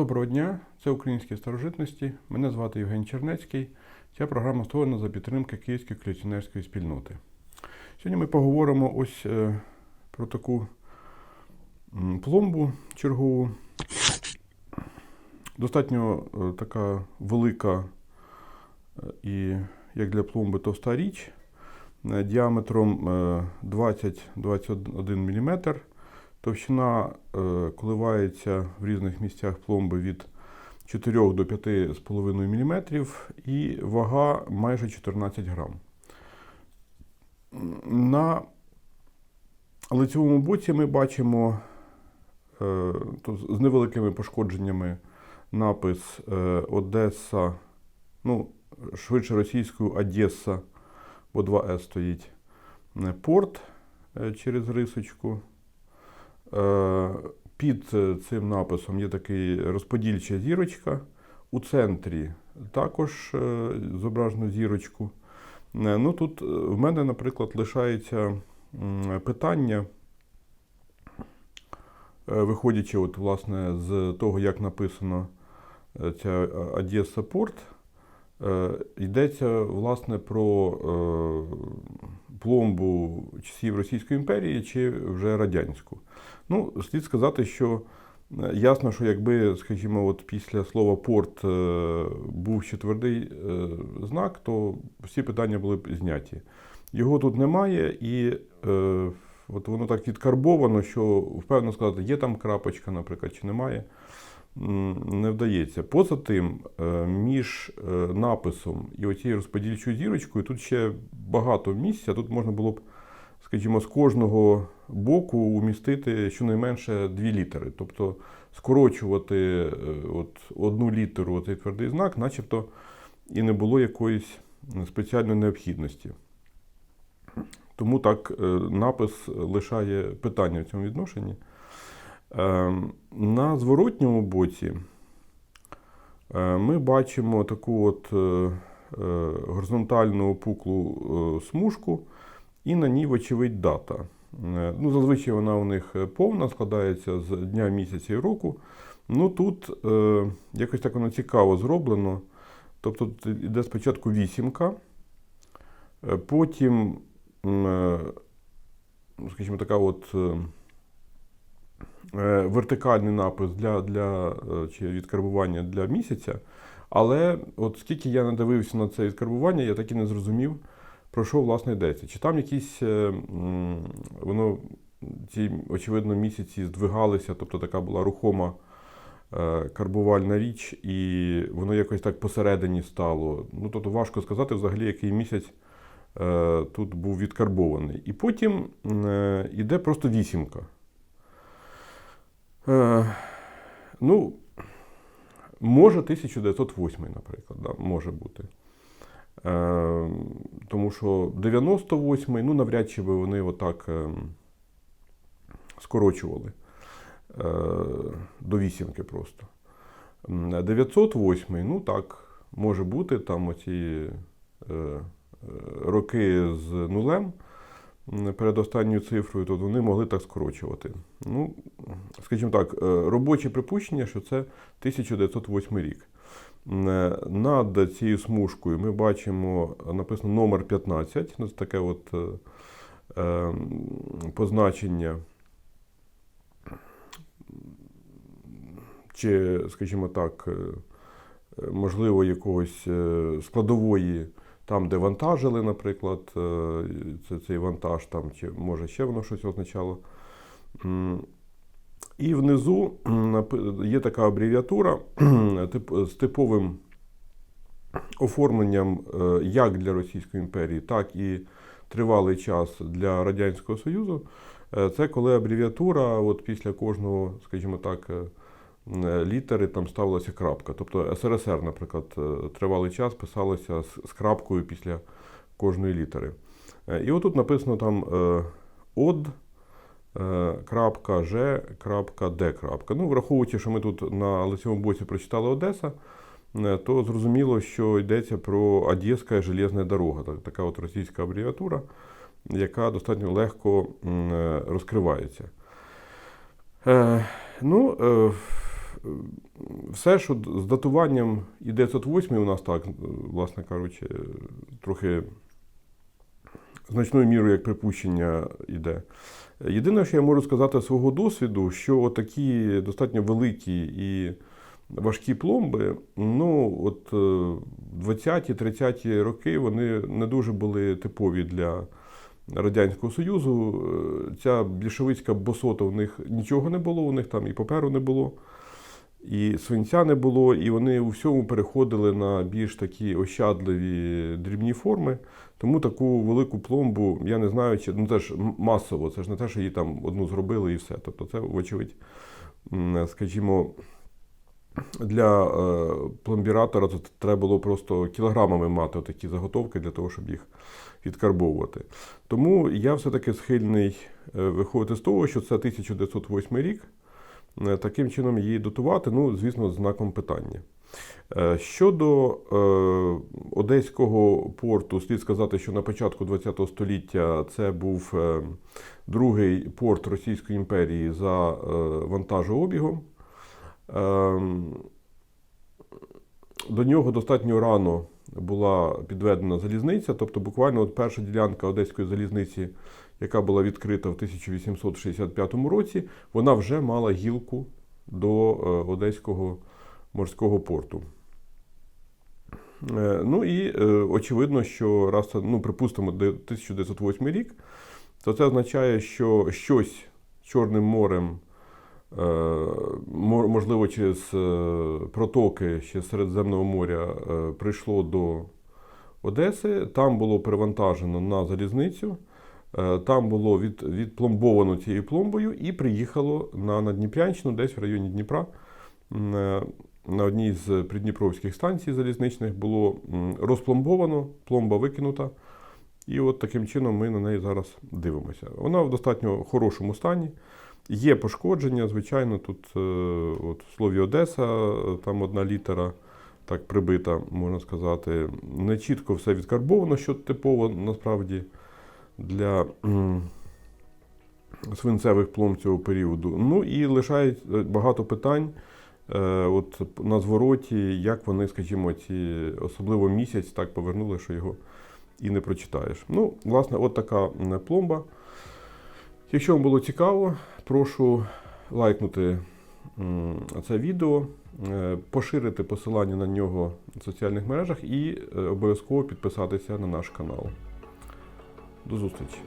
Доброго дня, це українські старожитності. Мене звати Євген Чернецький. Ця програма створена за підтримки Київської колекціонерської спільноти. Сьогодні ми поговоримо ось е, про таку пломбу чергову. Достатньо е, така велика е, і, як для пломби, товста річ діаметром е, 20-21 мм. Товщина е, коливається в різних місцях пломби від 4 до 5,5 мм і вага майже 14 грам. На лицевому боці ми бачимо е, з- невеликими пошкодженнями напис е, Одеса, ну, швидше російською Одеса, бо 2С стоїть. Порт через рисочку. Е, Під е, цим написом є такий розподільча зірочка. У центрі також е, зображено зірочку. Ну, тут в мене, наприклад, лишається питання, виходячи от, власне, з того, як написано ця Одеса Порт, йдеться власне про пломбу часів Російської імперії чи вже радянську. Ну, слід сказати, що е, ясно, що якби, скажімо, от після слова порт е, був ще твердий е, знак, то всі питання були б зняті. Його тут немає, і от воно так відкарбовано, що впевнено сказати, є там крапочка, наприклад, чи немає. Не вдається. Поза тим, е, між е, написом і оцією розподільчою зірочкою тут ще багато місця. Тут можна було б, скажімо, з кожного боку умістити щонайменше дві літери. Тобто скорочувати е, от одну літеру цей твердий знак, начебто і не було якоїсь спеціальної необхідності. Тому так напис лишає питання в цьому відношенні. Ем, На зворотньому боці е, ми бачимо таку от е, е, горизонтальну опуклу смужку, і на ній, вочевидь, дата. Ну, зазвичай вона у них повна, складається з дня місяця і року. Ну тут якось так воно цікаво зроблено. Тобто тут йде спочатку вісімка, потім, скажімо, така от. Е, вертикальний напис для, для, е, чи відкарбування для місяця. Але от скільки я надивився на це відкарбування, я так і не зрозумів, про що власне йдеться. Чи там якісь е, воно ці, очевидно, місяці здвигалися, тобто така була рухома карбувальна річ, і воно якось так посередині стало. Ну, тобто важко сказати взагалі, який місяць тут був відкарбований. І потім е, йде просто вісімка. Е, ну, може 1908, наприклад, да, може бути. Е, тому що 98-й, ну, навряд чи би вони отак е, скорочували е, до вісімки просто. М, 908, ну так, може бути, там оці е, е, роки з нулем м, перед останньою цифрою, то вони могли так скорочувати. Ну, скажімо так, е, робоче припущення, що це 1908 рік. Е, Над цією смужкою ми бачимо е, написано номер 15, ну, це таке от е, позначення. Чи, скажімо так, можливо, якогось складової, там, де вантажили, наприклад, е, це, цей вантаж, там, чи може ще воно щось означало. І внизу є така абревіатура з типовим оформленням е, як для Російської імперії, так і тривалий час для Радянського Союзу. Е, Це коли абревіатура, от після кожного, скажімо так, літери там ставилася крапка. Тобто СРСР, наприклад, е, тривалий час писалося з, крапкою після кожної літери. Е, І отут написано там е, од. е, Крапка Ж, крапка Д. Крапка. Ну, враховуючи, що ми тут на лицевому боці прочитали Одеса, е, то зрозуміло, що йдеться про Одеська железна дорога, така от російська абревіатура, яка достатньо легко е, розкривається. Е, Ну, е, Все, що з датуванням і 908 у нас так, е, власне кажучи, е, трохи значною мірою як припущення йде. Єдине, що я можу сказати з свого досвіду, що такі достатньо великі і важкі пломби, ну, от е, 20-30 роки вони не дуже були типові для Радянського Союзу. Е, Ця більшовицька босота у них нічого не було, у них там і паперу не було, і свинця не було, і вони у всьому переходили на більш такі ощадливі дрібні форми. Тому таку велику пломбу, я не знаю, чи ну теж м- масово, це ж не те, що її там одну зробили і все. Тобто це, вочевидь, скажімо, для е, пломбіратора тут треба було просто кілограмами мати такі заготовки для того, щоб їх відкарбовувати. Тому я все-таки схильний е, виходити з того, що це 1908 рік. Е, Таким чином її дотувати, ну, звісно, знаком питання. Е, Щодо е, Одеського порту, слід сказати, що на початку ХХ століття це був другий порт Російської імперії за вантажообігом. Ем, До нього достатньо рано була підведена залізниця, тобто буквально от перша ділянка Одеської залізниці, яка була відкрита в 1865 році, вона вже мала гілку до е, Одеського морського порту. Е, Ну і е, очевидно, що раз ну, припустимо, 1908 рік, то це означає, що щось Чорним морем, можливо, через протоки ще Середземного моря прийшло до Одеси. Там було перевантажено на залізницю. Е, Там було від, відпломбовано цією пломбою і приїхало на Надніпрянщину, десь в районі Дніпра. Е, На одній з придніпровських станцій залізничних було розпломбовано, пломба викинута. І от таким чином ми на неї зараз дивимося. Вона в достатньо хорошому стані. Є пошкодження, звичайно, тут е, от, в слові Одеса, там одна літера так прибита, можна сказати. Не чітко все відкарбовано, що типово насправді для свинцевих пломб цього періоду. Ну і лишають е, багато питань. е, От на звороті, як вони, скажімо, ці особливо місяць так повернули, що його і не прочитаєш. Ну, власне, от така пломба. Якщо вам було цікаво, прошу лайкнути це відео, е, поширити посилання на нього в соціальних мережах і обов'язково підписатися на наш канал. До зустрічі!